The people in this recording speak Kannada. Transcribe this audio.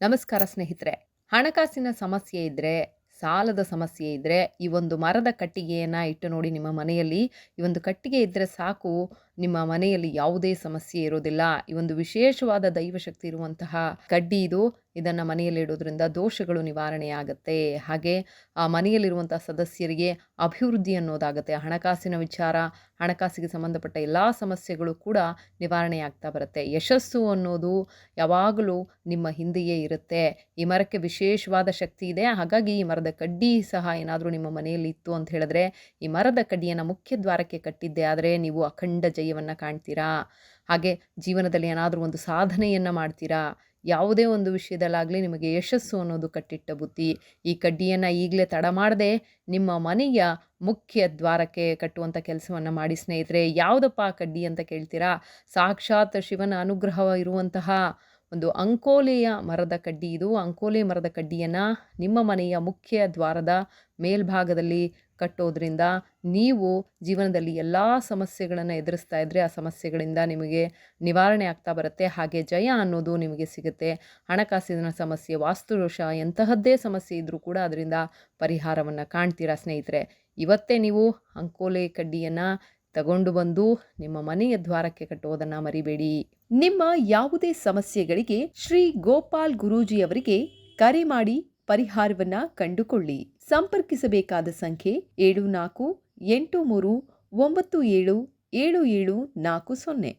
ನಮಸ್ಕಾರ ಸ್ನೇಹಿತರೆ. ಹಣಕಾಸಿನ ಸಮಸ್ಯೆ ಇದ್ದರೆ ಸಾಲದ ಸಮಸ್ಯೆ ಇದ್ದರೆ ಈ ಒಂದು ಮರದ ಕಟ್ಟಿಗೆಯನ್ನು ಇಟ್ಟು ನೋಡಿ ನಿಮ್ಮ ಮನೆಯಲ್ಲಿ ಈ ಒಂದು ಕಟ್ಟಿಗೆ ಇದ್ದರೆ ಸಾಕು. ನಿಮ್ಮ ಮನೆಯಲ್ಲಿ ಯಾವುದೇ ಸಮಸ್ಯೆ ಇರೋದಿಲ್ಲ. ಈ ಒಂದು ವಿಶೇಷವಾದ ದೈವಶಕ್ತಿ ಇರುವಂತಹ ಕಡ್ಡಿ ಇದು. ಇದನ್ನು ಮನೆಯಲ್ಲಿ ಇಡೋದ್ರಿಂದ ದೋಷಗಳು ನಿವಾರಣೆ ಆಗುತ್ತೆ ಹಾಗೆ ಆ ಮನೆಯಲ್ಲಿರುವಂಥ ಸದಸ್ಯರಿಗೆ ಅಭಿವೃದ್ಧಿ ಅನ್ನೋದಾಗುತ್ತೆ. ಹಣಕಾಸಿನ ವಿಚಾರ, ಹಣಕಾಸಿಗೆ ಸಂಬಂಧಪಟ್ಟ ಎಲ್ಲ ಸಮಸ್ಯೆಗಳು ಕೂಡ ನಿವಾರಣೆ ಆಗ್ತಾ ಬರುತ್ತೆ. ಯಶಸ್ಸು ಅನ್ನೋದು ಯಾವಾಗಲೂ ನಿಮ್ಮ ಹಿಂದೆಯೇ ಇರುತ್ತೆ. ಈ ಮರಕ್ಕೆ ವಿಶೇಷವಾದ ಶಕ್ತಿ ಇದೆ. ಹಾಗಾಗಿ ಈ ಮರದ ಕಡ್ಡಿ ಸಹ ಏನಾದರೂ ನಿಮ್ಮ ಮನೆಯಲ್ಲಿ ಇತ್ತು ಅಂತ ಹೇಳಿದ್ರೆ ಈ ಮರದ ಕಡ್ಡಿಯನ್ನು ಮುಖ್ಯ ದ್ವಾರಕ್ಕೆ ಕಟ್ಟಿದ್ದೆ. ಆದರೆ ನೀವು ಅಖಂಡ ಜಯವನ್ನು ಕಾಣ್ತೀರಾ? ಹಾಗೆ ಜೀವನದಲ್ಲಿ ಏನಾದರೂ ಒಂದು ಸಾಧನೆಯನ್ನು ಮಾಡ್ತೀರಾ? ಯಾವುದೇ ಒಂದು ವಿಷಯದಲ್ಲಾಗಲಿ ನಿಮಗೆ ಯಶಸ್ಸು ಅನ್ನೋದು ಕಟ್ಟಿಟ್ಟ ಬುದ್ಧಿ. ಈ ಕಡ್ಡಿಯನ್ನು ಈಗಲೇ ತಡ ಮಾಡದೆ ನಿಮ್ಮ ಮನೆಯ ಮುಖ್ಯ ದ್ವಾರಕ್ಕೆ ಕಟ್ಟುವಂಥ ಕೆಲಸವನ್ನು ಮಾಡಿ ಸ್ನೇಹಿತರೆ, ಯಾವುದಪ್ಪ ಕಡ್ಡಿ ಅಂತ ಕೇಳ್ತೀರಾ? ಸಾಕ್ಷಾತ್ ಶಿವನ ಅನುಗ್ರಹ ಇರುವಂತಹ ಒಂದು ಅಂಕೋಲೆಯ ಮರದ ಕಡ್ಡಿ ಇದು. ಅಂಕೋಲೆ ಮರದ ಕಡ್ಡಿಯನ್ನು ನಿಮ್ಮ ಮನೆಯ ಮುಖ್ಯ ದ್ವಾರದ ಮೇಲ್ಭಾಗದಲ್ಲಿ ಕಟ್ಟೋದ್ರಿಂದ ನೀವು ಜೀವನದಲ್ಲಿ ಎಲ್ಲ ಸಮಸ್ಯೆಗಳನ್ನು ಎದುರಿಸ್ತಾ ಇದ್ದರೆ ಆ ಸಮಸ್ಯೆಗಳಿಂದ ನಿಮಗೆ ನಿವಾರಣೆ ಆಗ್ತಾ ಬರುತ್ತೆ. ಹಾಗೆ ಜಯ ಅನ್ನೋದು ನಿಮಗೆ ಸಿಗುತ್ತೆ. ಹಣಕಾಸಿನ ಸಮಸ್ಯೆ ವಾಸ್ತುದೋಷ ಎಂತಹದ್ದೇ ಸಮಸ್ಯೆ ಇದ್ದರೂ ಕೂಡ ಅದರಿಂದ ಪರಿಹಾರವನ್ನು ಕಾಣ್ತೀರಾ ಸ್ನೇಹಿತರೆ? ಇವತ್ತೇ ನೀವು ಅಂಕೋಲೆ ಕಡ್ಡಿಯನ್ನು ತಗೊಂಡು ಬಂದು ನಿಮ್ಮ ಮನೆಯ ದ್ವಾರಕ್ಕೆ ಕಟ್ಟುವುದನ್ನು ಮರಿಬೇಡಿ. ನಿಮ್ಮ ಯಾವುದೇ ಸಮಸ್ಯೆಗಳಿಗೆ ಶ್ರೀ ಗೋಪಾಲ್ ಗುರೂಜಿಯವರಿಗೆ ಕರೆ ಮಾಡಿ ಪರಿಹಾರವನ್ನ ಕಂಡುಕೊಳ್ಳಿ. ಸಂಪರ್ಕಿಸಬೇಕಾದ ಸಂಖ್ಯೆ ಏಳು ನಾಲ್ಕು ಎಂಟು ಮೂರು ಒಂಬತ್ತು ಏಳು ಏಳು ಏಳು ನಾಲ್ಕು ಸೊನ್ನೆ.